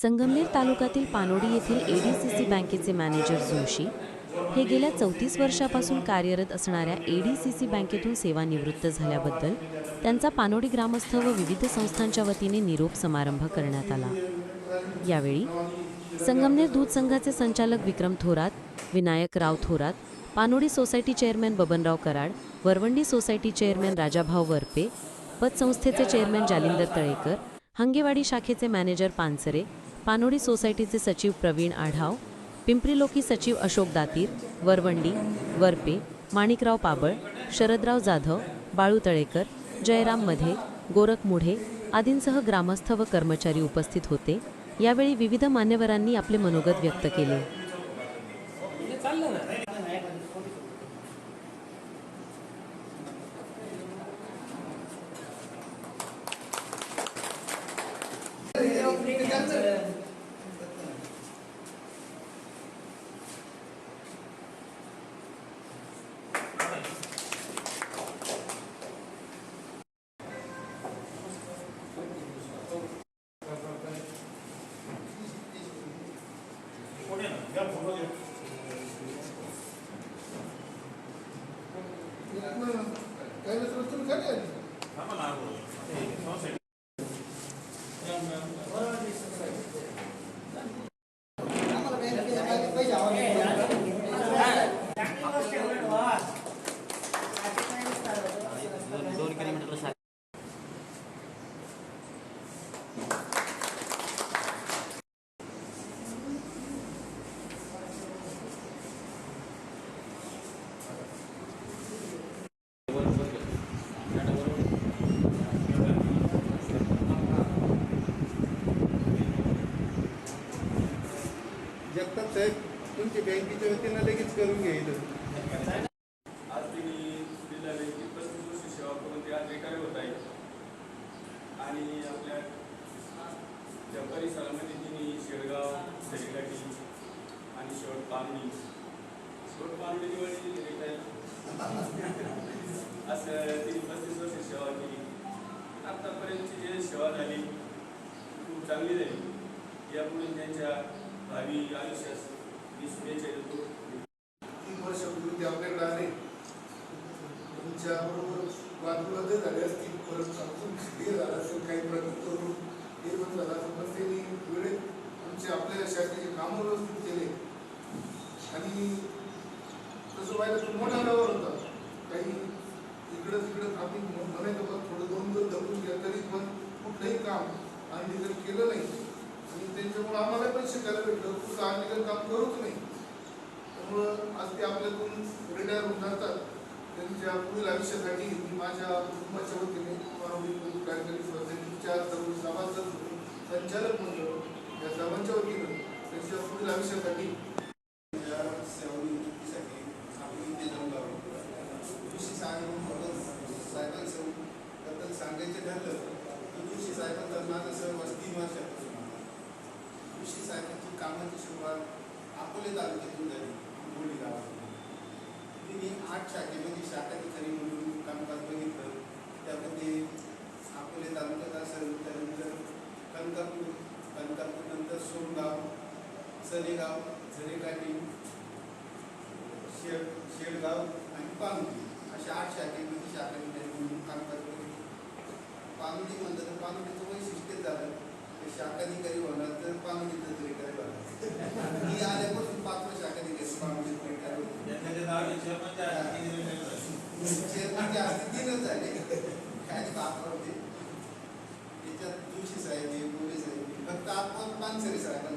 संगमनेर तालुक्यातील पानोडी येथील एडीसीसी बँकेचे मॅनेजर जोशी हे गेल्या चौतीस वर्षापासून कार्यरत असणाऱ्या एडीसीसी बँकेतून सेवानिवृत्त झाल्याबद्दल त्यांचा पानोडी ग्रामस्थ व विविध संस्थांच्या वतीने निरोप समारंभ करण्यात आला. यावेळी संगमनेर दूध संघाचे संचालक Vikram Thorat Vinayak Rao Thorat Panodi society chairman Babanrao Karad Varvandi society chairman Rajabhau Varpe पतसंस्थेचे chairman Jalinder Talekar Hangewadi शाखेचे मॅनेजर पानसरे पानोडी सोसायटीचे सचिव प्रवीण आढाव पिंपरीलोकी सचिव अशोक दातीर वरवंडी वरपे माणिकराव पाबळ शरदराव जाधव बाळू तळेकर जयराम मधे गोरख मुढे आदींसह ग्रामस्थ व कर्मचारी उपस्थित होते. यावेळी विविध मान्यवरांनी आपले मनोगत व्यक्त केले. 过年了你要个 जगताप साहेब तुमच्या बँकेच्या वतीनं लगेच करून घ्यायचं आज त्यांनी जिल्हा बँकेत पस्तीस वर्ष सेवा करून ते आज रिटायर होत आहेत. आणि आपल्या त्या परिसरामध्ये त्यांनी शेळगाव दहीकाठी आणि शेवट पारणी शेवट पारणी दिवाळी असं त्यांनी पस्तीस वर्ष सेवा केली. आत्तापर्यंतची जे सेवा झाली खूप चांगली झाली. यापुढे त्यांच्या भावी आयुष्यास मी शुभेच्छा देतो तीन वर्षापूर्वी ते आपल्याकडे आले तुमच्या बरोबर वादविवाद झाले असतील परत अजून हे झालं असेल काही प्रकार करून हे पण झालं असेल पण त्यांनी वेळेत आमचे आपल्या शासनाचे कामं व्यवस्थित केले. आणि तसं पाहिलं तर मोठा व्यवहार होता. काही इकडं तिकडं आम्ही म्हणायचं पण थोडं दोन दोन धरून घ्या तरी पण कुठलंही काम आम्ही जर केलं नाही आणि त्यांच्यामुळे आम्हाला पण शिकायला भेटलं. आम्ही आणि काम करूच नाही. त्यामुळं आज ते आपल्याकडून रिटायर होऊन जातात त्यांच्या पुढील आयुष्यासाठी मी माझ्या कुटुंबाच्या वतीने कार्यकारी सोसायटीच्या सर्व सभासद संचालक मंडळ या सर्वांच्या वतीनं त्यांच्या पुढील आयुष्यासाठी या सेवानिवृत्तीसाठी आपण इथे जमलो आहोत जोशी साहेबांबद्दल साहेबांबद्दल सांगायचं ठरलं तर जोशी साहेबांचा माझा सहवास तीन वर्षापासून आहे. जोशी साहेबांची कामाची सुरुवात तालुक्यातून झाली. बोली गावातून. तिने आठ शाखेमध्ये शाखाधिकारी म्हणून कामकाज बघितलं. त्यामध्ये अकोले तालुक्यात असेल त्यानंतर कणकापूर कणकापूर नंतर सोनगाव सरेगाव झरेकाठी शेड शेडगाव आणि पानुली अशा आठ शाखेमध्ये शाखाधिकारी म्हणून कामकाज बघितलं. पानुली म्हणलं तर पानुलीचं वैशिष्ट्य झालं. शाखाधिकारी होणार तर पानुलीचं तरी काय होणार मी आल्यापासून पाचवा शाखाधिकारी पानुलीत रिटायर होतो चेअरमनचे असते तीनच झाले काय पाच होते त्याच्यात जोशी साहेब हे साहेब फक्त आपण पानसरे साहेब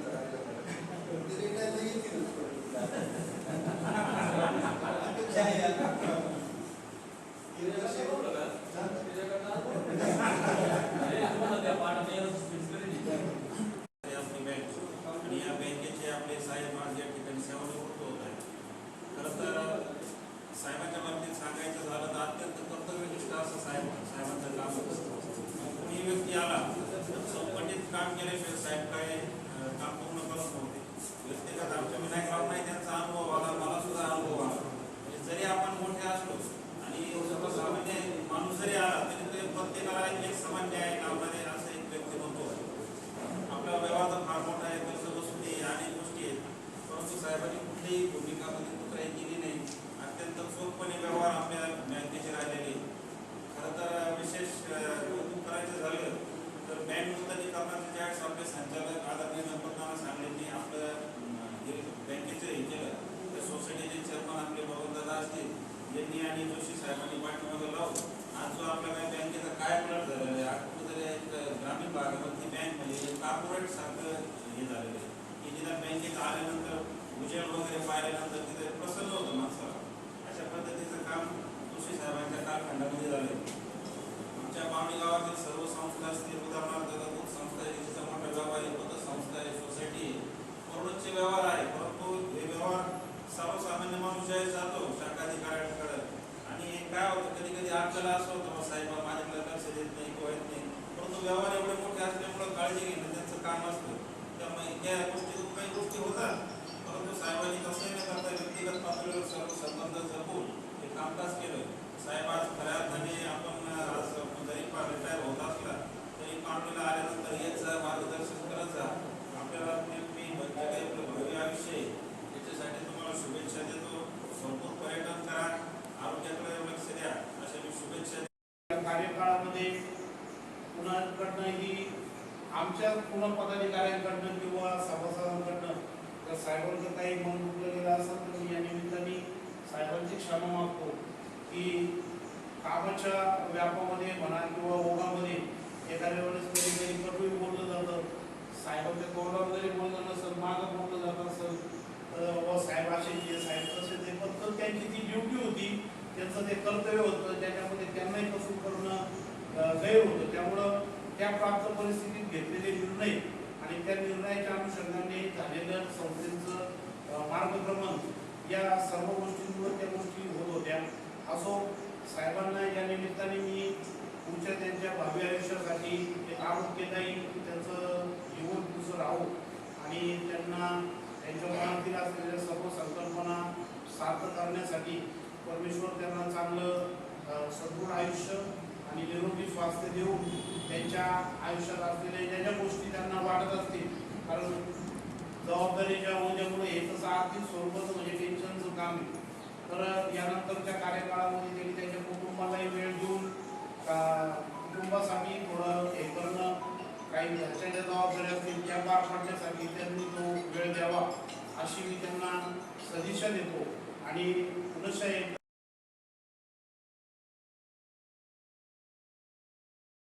Engineering Website चेअरमन आपले दादा असतील यांनी आणि जोशी साहेबांनी पाठीमागं लावून आज जो आपला काय बँकेचा काय प्लॉट झालेला आहे आज कुठेतरी एक ग्रामीण भागामध्ये बँक म्हणजे कॉर्पोरेट सारखं हे झालेलं आहे. की निदान बँकेत आल्यानंतर उजेड वगैरे पाहिल्यानंतर तिथे प्रसन्न होतं माणसाला. अशा पद्धतीचं काम जोशी साहेबांच्या कालखंडामध्ये झालं आमच्या पावणी गावातील सर्व संस्था असतील उदाहरणार्थ दूध संस्था आहे जिचा मोठा व्यवहार आहे पत संस्था आहे सोसायटी आहे करोडचे व्यवहार आहे परंतु हे व्यवहार सर्वसामान्य माणूस ज्यावेळेस जातो शाखाधिकाऱ्यांकडे आणि काय होतं कधी कधी आपल्याला असं होतं "बा, साहेब माझ्याकडे लक्ष देत नाही किंवा येत नाही परंतु व्यवहार एवढे मोठे असल्यामुळे काळजी घेणं त्यांचं काम असतं. त्यामुळे त्या गोष्टीतून काही गोष्टी होतात. परंतु साहेबांनी तसंही न करता व्यक्तिगत पातळीवर सर्व संबंध जपून हे कामकाज केलं. साहेब आज खऱ्या अर्थाने आपण आज जरी रिटायर होत असला तरी पांडुला आल्यानंतर हेच मार्गदर्शन करत जा. आपल्याला मी म्हणजे काही आपलं भव्य आयुष्य आहे. त्याच्यासाठी तुम्हाला शुभेच्छा देतो. भरपूर पर्यटन करा. आरोग्याकडे लक्ष द्या. अशा मी शुभेच्छा या कार्यकाळामध्ये कुणाकडनं ही आमच्या पूर्ण पदाधिकाऱ्यांकडनं किंवा सभासदांकडनं जर साहेबांचं काही मन दुखलं गेलं असेल तर मी या निमित्ताने साहेबांची क्षमा मागतो की कामाच्या व्यापामध्ये म्हणा किंवा ओघामध्ये एखाद्या वेळेस कधी कधी कटूही बोललं जातं साहेबांच्या तोंडावर जरी बोललं नसेल मागं बोललं जात असेल तर व साहेब असे जे साहेब तसे ते फक्त त्यांची ती ड्युटी होती त्यांचं ते कर्तव्य होतं त्याच्यामध्ये त्यांनाही कसून करणं अं, गैर होतं त्यामुळं त्या प्राप्त परिस्थितीत घेतलेले निर्णय आणि त्या निर्णयाच्या अनुषंगाने झालेलं संस्थेचं मार्गक्रमण या सर्व गोष्टींवर त्या गोष्टी होत होत्या. असो साहेबांना या निमित्ताने मी पुढच्या त्यांच्या भावी आयुष्यासाठी ते एक आरोग्यदायी त्यांचं जीवन दुसरं राहो आणि त्यांना त्यांच्या मनातील असलेल्या सर्व संकल्पना सार्थ करण्यासाठी परमेश्वर त्यांना चांगलं सदृढ आयुष्य आणि निरोगी स्वास्थ्य देऊन त्यांच्या आयुष्यात असलेल्या ज्या ज्या गोष्टी त्यांना वाटत असतील कारण जबाबदारीच्या ओझ्यामुळे हे तसं आर्थिक स्वरूपाचं म्हणजे टेन्शनचं काम आहे. तर यानंतरच्या कार्यकाळामध्ये त्यांनी त्यांच्या कुटुंबालाही वेळ देऊन का- कुटुंबासाठी थोडं हे करणं काही घरच्या ज्या जबाबदाऱ्या असतील त्या पार पाडण्यासाठी त्यांनी तो वेळ द्यावा अशी मी त्यांना सदिशा देतो. आणि पुनश्च